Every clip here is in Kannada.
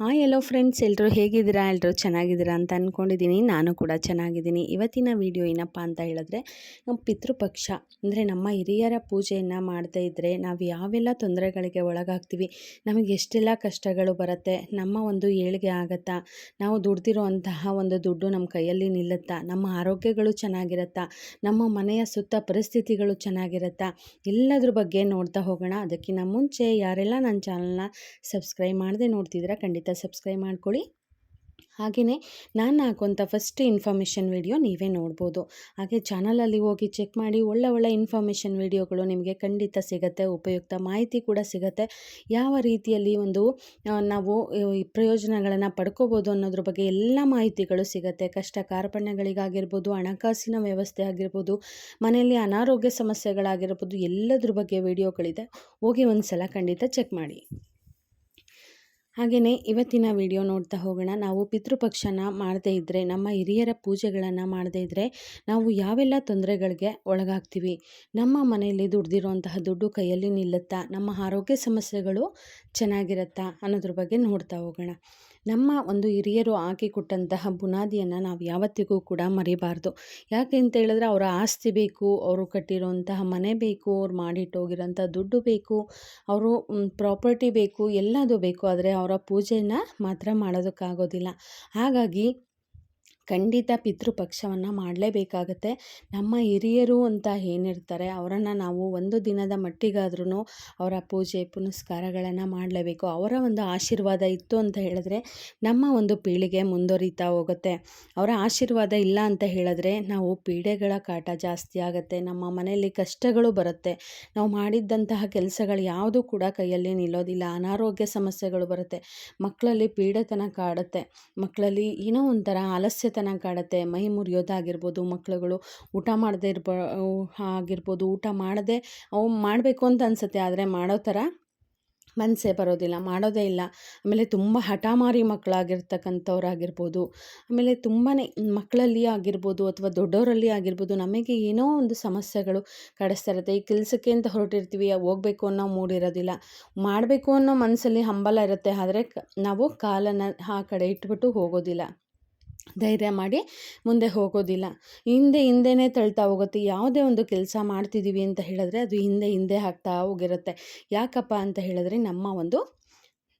ಹಾಯ್ ಎಲ್ಲೋ ಫ್ರೆಂಡ್ಸ್ ಎಲ್ಲರೂ ಹೇಗಿದ್ದೀರಾ? ಎಲ್ಲರೂ ಚೆನ್ನಾಗಿದ್ದೀರಾ ಅಂತ ಅಂದ್ಕೊಂಡಿದ್ದೀನಿ ನಾನು ಕೂಡ ಚೆನ್ನಾಗಿದ್ದೀನಿ. ಇವತ್ತಿನ ವಿಡಿಯೋ ಏನಪ್ಪ ಅಂತ ಹೇಳಿದ್ರೆ ನಮ್ಮ ಪಿತೃಪಕ್ಷ, ಅಂದರೆ ನಮ್ಮ ಹಿರಿಯರ ಪೂಜೆಯನ್ನು ಮಾಡ್ತಾ ಇದ್ದರೆ ನಾವು ಯಾವೆಲ್ಲ ತೊಂದರೆಗಳಿಗೆ ಒಳಗಾಗ್ತೀವಿ, ನಮಗೆ ಎಷ್ಟೆಲ್ಲ ಕಷ್ಟಗಳು ಬರುತ್ತೆ, ನಮ್ಮ ಒಂದು ಏಳಿಗೆ ಆಗತ್ತಾ, ನಾವು ದುಡ್ದಿರೋ ಅಂತಹ ಒಂದು ದುಡ್ಡು ನಮ್ಮ ಕೈಯಲ್ಲಿ ನಿಲ್ಲುತ್ತಾ, ನಮ್ಮ ಆರೋಗ್ಯಗಳು ಚೆನ್ನಾಗಿರುತ್ತಾ, ನಮ್ಮ ಮನೆಯ ಸುತ್ತ ಪರಿಸ್ಥಿತಿಗಳು ಚೆನ್ನಾಗಿರುತ್ತಾ, ಎಲ್ಲದ್ರ ಬಗ್ಗೆ ನೋಡ್ತಾ ಹೋಗೋಣ. ಅದಕ್ಕಿಂತ ಮುಂಚೆ ಯಾರೆಲ್ಲ ನನ್ನ ಚಾನಲ್ನ ಸಬ್ಸ್ಕ್ರೈಬ್ ಮಾಡದೆ ನೋಡ್ತಿದ್ದೀರಾ, ಖಂಡಿತ ಸಬ್ಸ್ಕ್ರೈಬ್ ಮಾಡ್ಕೊಳ್ಳಿ. ಹಾಗೆಯೇ ನಾನು ಹಾಕುವಂಥ ಫಸ್ಟ್ ಇನ್ಫಾರ್ಮೇಷನ್ ವಿಡಿಯೋ ನೀವೇ ನೋಡ್ಬೋದು. ಹಾಗೆ ಚಾನಲಲ್ಲಿ ಹೋಗಿ ಚೆಕ್ ಮಾಡಿ ಒಳ್ಳೆ ಒಳ್ಳೆ ಇನ್ಫಾರ್ಮೇಷನ್ ವಿಡಿಯೋಗಳು ನಿಮಗೆ ಖಂಡಿತ ಸಿಗುತ್ತೆ, ಉಪಯುಕ್ತ ಮಾಹಿತಿ ಕೂಡ ಸಿಗುತ್ತೆ. ಯಾವ ರೀತಿಯಲ್ಲಿ ಒಂದು ನಾವು ಪ್ರಯೋಜನಗಳನ್ನು ಪಡ್ಕೋಬೋದು ಅನ್ನೋದ್ರ ಬಗ್ಗೆ ಎಲ್ಲ ಮಾಹಿತಿಗಳು ಸಿಗುತ್ತೆ. ಕಷ್ಟ ಕಾರ್ಪಣ್ಯಗಳಿಗಾಗಿರ್ಬೋದು, ಹಣಕಾಸಿನ ವ್ಯವಸ್ಥೆ ಆಗಿರ್ಬೋದು, ಮನೆಯಲ್ಲಿ ಅನಾರೋಗ್ಯ ಸಮಸ್ಯೆಗಳಾಗಿರ್ಬೋದು, ಎಲ್ಲದ್ರ ಬಗ್ಗೆ ವಿಡಿಯೋಗಳಿದೆ ಹೋಗಿ ಒಂದು ಸಲ ಖಂಡಿತ ಚೆಕ್ ಮಾಡಿ. ಹಾಗೆಯೇ ಇವತ್ತಿನ ವಿಡಿಯೋ ನೋಡ್ತಾ ಹೋಗೋಣ. ನಾವು ಪಿತೃಪಕ್ಷನ ಮಾಡದೇ ಇದ್ದರೆ ನಮ್ಮ ಹಿರಿಯರ ಪೂಜೆಗಳನ್ನು ಮಾಡದೇ ಇದ್ದರೆ ನಾವು ಯಾವೆಲ್ಲ ತೊಂದರೆಗಳಿಗೆ ಒಳಗಾಗ್ತೀವಿ? ನಮ್ಮ ಮನೆಯಲ್ಲಿ ದುಡ್ದಿರುವಂತಹ ದುಡ್ಡು ಕೈಯಲ್ಲಿ ನಿಲ್ಲುತ್ತಾ, ನಮ್ಮ ಆರೋಗ್ಯ ಸಮಸ್ಯೆಗಳು ಚೆನ್ನಾಗಿರುತ್ತಾ ಅನ್ನೋದ್ರ ಬಗ್ಗೆ ನೋಡ್ತಾ ಹೋಗೋಣ. ನಮ್ಮ ಒಂದು ಹಿರಿಯರು ಹಾಕಿಕೊಟ್ಟಂತಹ ಬುನಾದಿಯನ್ನು ನಾವು ಯಾವತ್ತಿಗೂ ಕೂಡ ಮರಿಬಾರ್ದು. ಯಾಕೆ ಅಂತ ಹೇಳಿದ್ರೆ ಅವರ ಆಸ್ತಿ ಬೇಕು, ಅವರು ಕಟ್ಟಿರುವಂತಹ ಮನೆ ಬೇಕು, ಅವ್ರು ಮಾಡಿಟ್ಟೋಗಿರೋಂಥ ದುಡ್ಡು ಬೇಕು, ಅವರು ಪ್ರಾಪರ್ಟಿ ಬೇಕು, ಎಲ್ಲದೂ ಬೇಕು. ಆದರೆ ಅವರ ಪೂಜೆನ ಮಾತ್ರ ಮಾಡೋದಕ್ಕಾಗೋದಿಲ್ಲ. ಹಾಗಾಗಿ ಖಂಡಿತ ಪಿತೃಪಕ್ಷವನ್ನು ಮಾಡಲೇಬೇಕಾಗತ್ತೆ. ನಮ್ಮ ಹಿರಿಯರು ಅಂತ ಏನಿರ್ತಾರೆ, ಅವರನ್ನು ನಾವು ಒಂದು ದಿನದ ಮಟ್ಟಿಗಾದ್ರೂ ಅವರ ಪೂಜೆ, ಪುನಸ್ಕಾರಗಳನ್ನು ಮಾಡಲೇಬೇಕು. ಅವರ ಒಂದು ಆಶೀರ್ವಾದ ಇತ್ತು ಅಂತ ಹೇಳಿದ್ರೆ ನಮ್ಮ ಒಂದು ಪೀಳಿಗೆ ಮುಂದುವರಿತಾ ಹೋಗುತ್ತೆ. ಅವರ ಆಶೀರ್ವಾದ ಇಲ್ಲ ಅಂತ ಹೇಳಿದ್ರೆ ನಾವು ಪೀಡೆಗಳ ಕಾಟ ಜಾಸ್ತಿ ಆಗುತ್ತೆ, ನಮ್ಮ ಮನೆಯಲ್ಲಿ ಕಷ್ಟಗಳು ಬರುತ್ತೆ. ನಾವು ಮಾಡಿದ್ದಂತಹ ಕೆಲಸಗಳು ಯಾವುದೂ ಕೂಡ ಕೈಯಲ್ಲಿ ನಿಲ್ಲೋದಿಲ್ಲ, ಅನಾರೋಗ್ಯ ಸಮಸ್ಯೆಗಳು ಬರುತ್ತೆ. ಮಕ್ಕಳಲ್ಲಿ ಪೀಡೆತನ ಕಾಡುತ್ತೆ. ಮಕ್ಕಳಲ್ಲಿ ಏನೋ ಒಂಥರ ಆಲಸ್ಯ ತನ ಕಾಡುತ್ತೆ. ಮೈ ಮುರಿಯೋದಾಗಿರ್ಬೋದು ಮಕ್ಕಳುಗಳು ಊಟ ಮಾಡದೇ ಇರ್ಬ ಆಗಿರ್ಬೋದು, ಊಟ ಮಾಡದೆ ಅವು ಮಾಡಬೇಕು ಅಂತ ಅನಿಸುತ್ತೆ. ಆದರೆ ಮಾಡೋ ಥರ ಮನಸ್ಸೇ ಬರೋದಿಲ್ಲ, ಮಾಡೋದೇ ಇಲ್ಲ. ಆಮೇಲೆ ತುಂಬ ಹಠಮಾರಿ ಮಕ್ಕಳಾಗಿರ್ತಕ್ಕಂಥವ್ರಾಗಿರ್ಬೋದು, ಆಮೇಲೆ ತುಂಬಾ ಮಕ್ಕಳಲ್ಲಿ ಆಗಿರ್ಬೋದು ಅಥವಾ ದೊಡ್ಡವರಲ್ಲಿ ಆಗಿರ್ಬೋದು, ನಮಗೆ ಏನೋ ಒಂದು ಸಮಸ್ಯೆಗಳು ಕಡಿಸ್ತಾ ಇರುತ್ತೆ. ಈ ಕೆಲಸಕ್ಕೆ ಅಂತ ಹೊರಟಿರ್ತೀವಿ ಹೋಗಬೇಕು ಅನ್ನೋ ಮೂಡಿರೋದಿಲ್ಲ ಮಾಡಬೇಕು ಅನ್ನೋ ಮನಸ್ಸಲ್ಲಿ ಹಂಬಲ ಇರುತ್ತೆ, ಆದರೆ ನಾವು ಕಾಲನ್ನು ಆ ಕಡೆ ಇಟ್ಬಿಟ್ಟು ಹೋಗೋದಿಲ್ಲ. ಧೈರ್ಯ ಮಾಡಿ ಮುಂದೆ ಹೋಗೋದಿಲ್ಲ. ಹಿಂದೆ ಹಿಂದೆನೇ ತಳ್ತಾ ಹೋಗುತ್ತೆ. ಯಾವುದೇ ಒಂದು ಕೆಲಸ ಮಾಡ್ತಿದ್ದೀವಿ ಅಂತ ಹೇಳಿದ್ರೆ ಅದು ಹಿಂದೆ ಹಿಂದೆ ಆಗ್ತಾ ಹೋಗಿರುತ್ತೆ. ಯಾಕಪ್ಪ ಅಂತ ಹೇಳಿದ್ರೆ ನಮ್ಮ ಒಂದು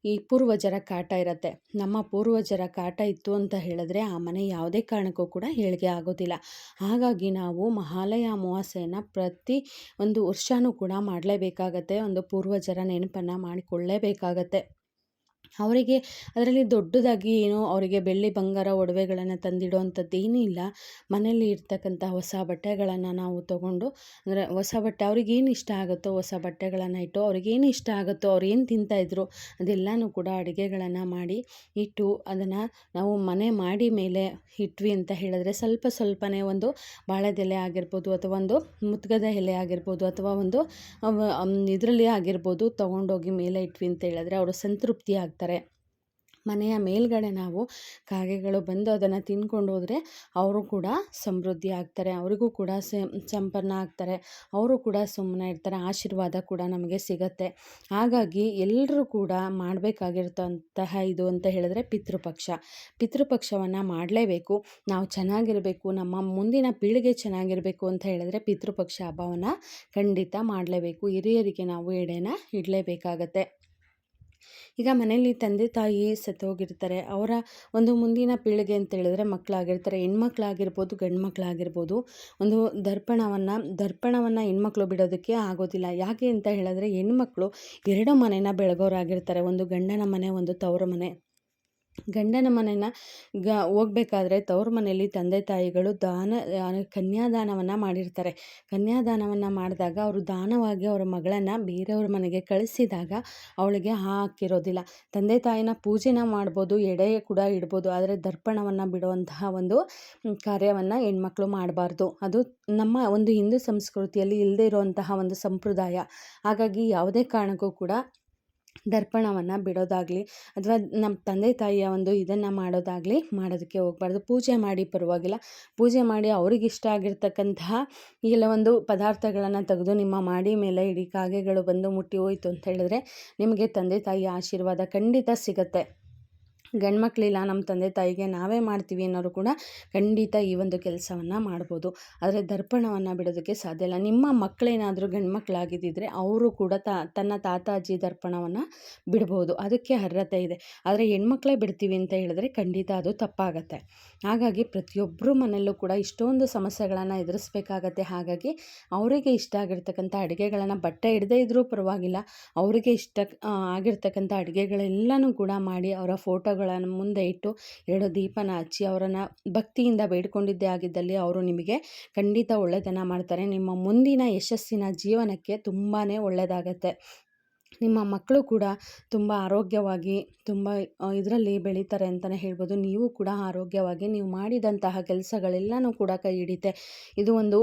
ಈ ಪೂರ್ವಜರ ಕಾಟ ಇರುತ್ತೆ. ನಮ್ಮ ಪೂರ್ವಜರ ಕಾಟ ಇತ್ತು ಅಂತ ಹೇಳಿದ್ರೆ ಆ ಮನೆ ಯಾವುದೇ ಕಾರಣಕ್ಕೂ ಕೂಡ ಹೇಳಿಗೆ ಆಗೋದಿಲ್ಲ. ಹಾಗಾಗಿ ನಾವು ಮಹಾಲಯ ಅಮಾವಾಸ್ಯೆಯನ್ನು ಪ್ರತಿ ಒಂದು ವರ್ಷವೂ ಕೂಡ ಮಾಡಲೇಬೇಕಾಗತ್ತೆ. ಒಂದು ಪೂರ್ವಜರ ನೆನಪನ್ನು ಮಾಡಿಕೊಳ್ಳೇಬೇಕಾಗತ್ತೆ. ಅವರಿಗೆ ಅದರಲ್ಲಿ ದೊಡ್ಡದಾಗಿ ಏನೋ ಅವರಿಗೆ ಬೆಳ್ಳಿ ಬಂಗಾರ ಒಡವೆಗಳನ್ನು ತಂದಿಡುವಂಥದ್ದು ಏನೂ ಇಲ್ಲ. ಮನೆಯಲ್ಲಿ ಇರ್ತಕ್ಕಂಥ ಹೊಸ ಬಟ್ಟೆಗಳನ್ನು ನಾವು ತಗೊಂಡು, ಅಂದರೆ ಹೊಸ ಬಟ್ಟೆ ಅವ್ರಿಗೇನು ಇಷ್ಟ ಆಗುತ್ತೋ ಹೊಸ ಬಟ್ಟೆಗಳನ್ನು ಇಟ್ಟು ಅವ್ರಿಗೇನು ಇಷ್ಟ ಆಗುತ್ತೋ ಅವ್ರು ಏನು ತಿಂತಾಯಿದ್ರು ಅದೆಲ್ಲನೂ ಕೂಡ ಅಡುಗೆಗಳನ್ನು ಮಾಡಿ ಇಟ್ಟು ಅದನ್ನು ನಾವು ಮನೆ ಮಾಡಿ ಮೇಲೆ ಇಟ್ವಿ ಅಂತ ಹೇಳಿದ್ರೆ ಸ್ವಲ್ಪ ಸ್ವಲ್ಪನೇ ಒಂದು ಬಾಳೆದೆಲೆ ಆಗಿರ್ಬೋದು ಅಥವಾ ಒಂದು ಮುತ್ಗದ ಎಲೆ ಆಗಿರ್ಬೋದು ಅಥವಾ ಒಂದು ಇದರಲ್ಲಿ ಆಗಿರ್ಬೋದು ತೊಗೊಂಡೋಗಿ ಮೇಲೆ ಇಟ್ವಿ ಅಂತ ಹೇಳಿದ್ರೆ ಅವರು ಸಂತೃಪ್ತಿ ಆಗ್ತಾರೆ. ಮನೆಯ ಮೇಲ್ಗಡೆ ನಾವು ಕಾಗೆಗಳು ಬಂದು ಅದನ್ನು ತಿನ್ಕೊಂಡು ಹೋದರೆ ಅವರು ಕೂಡ ಸಮೃದ್ಧಿ ಆಗ್ತಾರೆ. ಅವರಿಗೂ ಕೂಡ ಸಂಪನ್ನ ಆಗ್ತಾರೆ. ಅವರು ಕೂಡ ಸುಮ್ಮನೆ ಇರ್ತಾರೆ. ಆಶೀರ್ವಾದ ಕೂಡ ನಮಗೆ ಸಿಗತ್ತೆ. ಹಾಗಾಗಿ ಎಲ್ಲರೂ ಕೂಡ ಮಾಡಬೇಕಾಗಿರ್ತಂತಹ ಇದು ಅಂತ ಹೇಳಿದ್ರೆ ಪಿತೃಪಕ್ಷ. ಪಿತೃಪಕ್ಷವನ್ನು ಮಾಡಲೇಬೇಕು. ನಾವು ಚೆನ್ನಾಗಿರಬೇಕು. ನಮ್ಮ ಮುಂದಿನ ಪೀಳಿಗೆ ಚೆನ್ನಾಗಿರಬೇಕು ಅಂತ ಹೇಳಿದ್ರೆ ಪಿತೃಪಕ್ಷ ಹಬ್ಬವನ್ನು ಖಂಡಿತ ಮಾಡಲೇಬೇಕು. ಹಿರಿಯರಿಗೆ ನಾವು ಎಡೆನ ಇಡಲೇಬೇಕಾಗತ್ತೆ. ಈಗ ಮನೆಯಲ್ಲಿ ತಂದೆ ತಾಯಿ ಸತ್ತೋಗಿರ್ತಾರೆ. ಅವರ ಒಂದು ಮುಂದಿನ ಪೀಳಿಗೆ ಅಂತ ಹೇಳಿದ್ರೆ ಮಕ್ಕಳಾಗಿರ್ತಾರೆ. ಹೆಣ್ಮಕ್ಳಾಗಿರ್ಬೋದು ಗಂಡು ಮಕ್ಕಳಾಗಿರ್ಬೋದು ಒಂದು ದರ್ಪಣವನ್ನು ದರ್ಪಣವನ್ನು ಹೆಣ್ಮಕ್ಳು ಬಿಡೋದಕ್ಕೆ ಆಗೋದಿಲ್ಲ. ಯಾಕೆ ಅಂತ ಹೇಳಿದ್ರೆ ಹೆಣ್ಮಕ್ಳು ಎರಡು ಮನೆನ ಬೆಳಗೋರಾಗಿರ್ತಾರೆ. ಒಂದು ಗಂಡನ ಮನೆ, ಒಂದು ತವರ ಮನೆ. ಗಂಡನ ಮನೆನ ಗ, ಹೋಗ್ಬೇಕಾದ್ರೆ ತವ್ರ ಮನೆಯಲ್ಲಿ ತಂದೆ ತಾಯಿಗಳು ದಾನ ಕನ್ಯಾದಾನವನ್ನು ಮಾಡಿರ್ತಾರೆ. ಕನ್ಯಾದಾನವನ್ನು ಮಾಡಿದಾಗ ಅವರು ದಾನವಾಗಿ ಅವರ ಮಗಳನ್ನು ಬೇರೆಯವ್ರ ಮನೆಗೆ ಕಳಿಸಿದಾಗ ಅವಳಿಗೆ ಹಾಕಿರೋದಿಲ್ಲ. ತಂದೆ ತಾಯಿನ ಪೂಜೆನ ಮಾಡ್ಬೋದು, ಎಡೆ ಕೂಡ ಇಡ್ಬೋದು, ಆದರೆ ದರ್ಪಣವನ್ನು ಬಿಡುವಂತಹ ಒಂದು ಕಾರ್ಯವನ್ನು ಹೆಣ್ಮಕ್ಳು ಮಾಡಬಾರ್ದು. ಅದು ನಮ್ಮ ಒಂದು ಹಿಂದೂ ಸಂಸ್ಕೃತಿಯಲ್ಲಿ ಇಲ್ಲದೇ ಇರುವಂತಹ ಒಂದು ಸಂಪ್ರದಾಯ. ಹಾಗಾಗಿ ಯಾವುದೇ ಕಾರಣಕ್ಕೂ ಕೂಡ ದರ್ಪಣವನ್ನು ಬಿಡೋದಾಗಲಿ ಅಥವಾ ನಮ್ಮ ತಂದೆ ತಾಯಿಯ ಒಂದು ಇದನ್ನು ಮಾಡೋದಾಗಲಿ ಮಾಡೋದಕ್ಕೆ ಹೋಗ್ಬಾರ್ದು. ಪೂಜೆ ಮಾಡಿ ಪರವಾಗಿಲ್ಲ. ಪೂಜೆ ಮಾಡಿ ಅವ್ರಿಗಿಷ್ಟ ಆಗಿರ್ತಕ್ಕಂತಹ ಕೆಲವೊಂದು ಪದಾರ್ಥಗಳನ್ನು ತೆಗೆದು ನಿಮ್ಮ ಮಾಡಿ ಮೇಲೆ ಇಡೀ ಕಾಗೆಗಳು ಬಂದು ಮುಟ್ಟಿ ಹೋಯಿತು ಅಂತ ಹೇಳಿದ್ರೆ ನಿಮಗೆ ತಂದೆ ತಾಯಿಯ ಆಶೀರ್ವಾದ ಖಂಡಿತ ಸಿಗುತ್ತೆ. ಗಂಡ್ಮಕ್ಳಿಲ್ಲ ನಮ್ಮ ತಂದೆ ತಾಯಿಗೆ ನಾವೇ ಮಾಡ್ತೀವಿ ಅನ್ನೋರು ಕೂಡ ಖಂಡಿತ ಈ ಒಂದು ಕೆಲಸವನ್ನು ಮಾಡ್ಬೋದು. ಆದರೆ ದರ್ಪಣವನ್ನು ಬಿಡೋದಕ್ಕೆ ಸಾಧ್ಯ ಇಲ್ಲ. ನಿಮ್ಮ ಮಕ್ಕಳೇನಾದರೂ ಗಂಡು ಮಕ್ಕಳಾಗಿದ್ದಿದ್ರೆ ಅವರು ಕೂಡ ತಾ, ತನ್ನ ತಾತ ಅಜ್ಜಿ ದರ್ಪಣವನ್ನು ಬಿಡ್ಬೋದು. ಅದಕ್ಕೆ ಅರ್ಹತೆ ಇದೆ. ಆದರೆ ಹೆಣ್ಮಕ್ಳೇ ಬಿಡ್ತೀವಿ ಅಂತ ಹೇಳಿದ್ರೆ ಖಂಡಿತ ಅದು ತಪ್ಪಾಗತ್ತೆ. ಹಾಗಾಗಿ ಪ್ರತಿಯೊಬ್ಬರು ಮನೆಯಲ್ಲೂ ಕೂಡ ಇಷ್ಟೊಂದು ಸಮಸ್ಯೆಗಳನ್ನು ಎದುರಿಸ್ಬೇಕಾಗತ್ತೆ. ಹಾಗಾಗಿ ಅವರಿಗೆ ಇಷ್ಟ ಆಗಿರ್ತಕ್ಕಂಥ ಅಡುಗೆಗಳನ್ನು ಬಟ್ಟೆ ಹಿಡದೇ ಇದ್ದರೂ ಪರವಾಗಿಲ್ಲ. ಅವರಿಗೆ ಇಷ್ಟ ಆಗಿರ್ತಕ್ಕಂಥ ಅಡುಗೆಗಳೆಲ್ಲನೂ ಕೂಡ ಮಾಡಿ ಅವರ ಫೋಟೋಗಳು ಮುಂದೆ ಇಟ್ಟು ಎರಡು ದೀಪನ ಹಚ್ಚಿ ಅವರನ್ನು ಭಕ್ತಿಯಿಂದ ಬೇಡ್ಕೊಂಡಿದ್ದೇ ಆಗಿದ್ದಲ್ಲಿ ಅವರು ನಿಮಗೆ ಖಂಡಿತ ಒಳ್ಳೆಯದನ್ನು ಮಾಡ್ತಾರೆ. ನಿಮ್ಮ ಮುಂದಿನ ಯಶಸ್ಸಿನ ಜೀವನಕ್ಕೆ ತುಂಬಾ ಒಳ್ಳೆಯದಾಗತ್ತೆ. ನಿಮ್ಮ ಮಕ್ಕಳು ಕೂಡ ತುಂಬ ಆರೋಗ್ಯವಾಗಿ ತುಂಬ ಇದರಲ್ಲಿ ಬೆಳೀತಾರೆ ಅಂತಲೇ ಹೇಳ್ಬೋದು. ನೀವು ಕೂಡ ಆರೋಗ್ಯವಾಗಿ ನೀವು ಮಾಡಿದಂತಹ ಕೆಲಸಗಳೆಲ್ಲನೂ ಕೂಡ ಕೈ ಹಿಡಿತೆ. ಇದು ಒಂದು,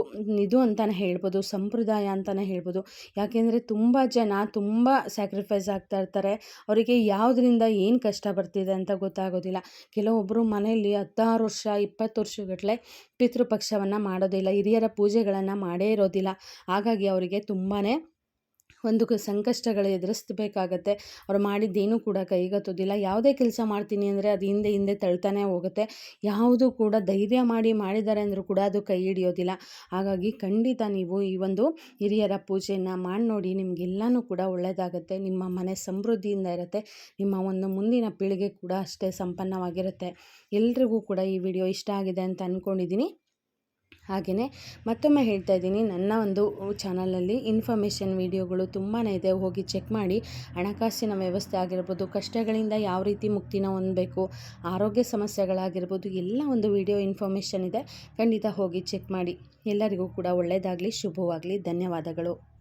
ಇದು ಅಂತಲೇ ಹೇಳ್ಬೋದು, ಸಂಪ್ರದಾಯ ಅಂತಲೇ ಹೇಳ್ಬೋದು. ಯಾಕೆಂದರೆ ತುಂಬ ಜನ ತುಂಬ ಸ್ಯಾಕ್ರಿಫೈಸ್ ಆಗ್ತಾ ಇರ್ತಾರೆ. ಅವರಿಗೆ ಯಾವುದರಿಂದ ಏನು ಕಷ್ಟ ಬರ್ತಿದೆ ಅಂತ ಗೊತ್ತಾಗೋದಿಲ್ಲ. ಕೆಲವೊಬ್ಬರು ಮನೆಯಲ್ಲಿ ಹತ್ತಾರು ವರ್ಷ, ಇಪ್ಪತ್ತು ವರ್ಷಗಟ್ಟಲೆ ಪಿತೃಪಕ್ಷವನ್ನು ಮಾಡೋದಿಲ್ಲ, ಹಿರಿಯರ ಪೂಜೆಗಳನ್ನು ಮಾಡೇ ಇರೋದಿಲ್ಲ. ಹಾಗಾಗಿ ಅವರಿಗೆ ತುಂಬಾ ಒಂದು ಸಂಕಷ್ಟಗಳು ಎದುರಿಸ್ಬೇಕಾಗತ್ತೆ. ಅವ್ರು ಮಾಡಿದ್ದೇನೂ ಕೂಡ ಕೈಗತ್ತೋದಿಲ್ಲ ಯಾವುದೇ ಕೆಲಸ ಮಾಡ್ತೀನಿ ಅಂದರೆ ಅದು ಹಿಂದೆ ಹಿಂದೆ ತಳ್ತಾನೆ ಹೋಗುತ್ತೆ. ಯಾವುದು ಕೂಡ ಧೈರ್ಯ ಮಾಡಿ ಮಾಡಿದ್ದಾರೆ ಅಂದರೂ ಕೂಡ ಅದು ಕೈ ಹಿಡಿಯೋದಿಲ್ಲ. ಹಾಗಾಗಿ ಖಂಡಿತ ನೀವು ಈ ಒಂದು ಹಿರಿಯರ ಪೂಜೆಯನ್ನು ಮಾಡಿ ನೋಡಿ, ನಿಮಗೆಲ್ಲನೂ ಕೂಡ ಒಳ್ಳೆಯದಾಗುತ್ತೆ ನಿಮ್ಮ ಮನೆ ಸಮೃದ್ಧಿಯಿಂದ ಇರುತ್ತೆ. ನಿಮ್ಮ ಒಂದು ಮುಂದಿನ ಪೀಳಿಗೆ ಕೂಡ ಅಷ್ಟೇ ಸಂಪನ್ನವಾಗಿರುತ್ತೆ. ಎಲ್ರಿಗೂ ಕೂಡ ಈ ವಿಡಿಯೋ ಇಷ್ಟ ಆಗಿದೆ ಅಂತ ಅಂದ್ಕೊಂಡಿದ್ದೀನಿ ಹಾಗೆಯೇ ಮತ್ತೊಮ್ಮೆ ಹೇಳ್ತಾ ಇದ್ದೀನಿ, ನನ್ನ ಒಂದು ಚಾನಲಲ್ಲಿ ಇನ್ಫಾರ್ಮೇಷನ್ ವೀಡಿಯೋಗಳು ತುಂಬಾ ಇದೆ, ಹೋಗಿ ಚೆಕ್ ಮಾಡಿ. ಹಣಕಾಸಿನ ವ್ಯವಸ್ಥೆ ಆಗಿರ್ಬೋದು, ಕಷ್ಟಗಳಿಂದ ಯಾವ ರೀತಿ ಮುಕ್ತಿನ ಹೊಂದಬೇಕು, ಆರೋಗ್ಯ ಸಮಸ್ಯೆಗಳಾಗಿರ್ಬೋದು, ಎಲ್ಲ ಒಂದು ವಿಡಿಯೋ ಇನ್ಫಾರ್ಮೇಷನ್ ಇದೆ. ಖಂಡಿತ ಹೋಗಿ ಚೆಕ್ ಮಾಡಿ. ಎಲ್ಲರಿಗೂ ಕೂಡ ಒಳ್ಳೆಯದಾಗಲಿ ಶುಭವಾಗಲಿ. ಧನ್ಯವಾದಗಳು.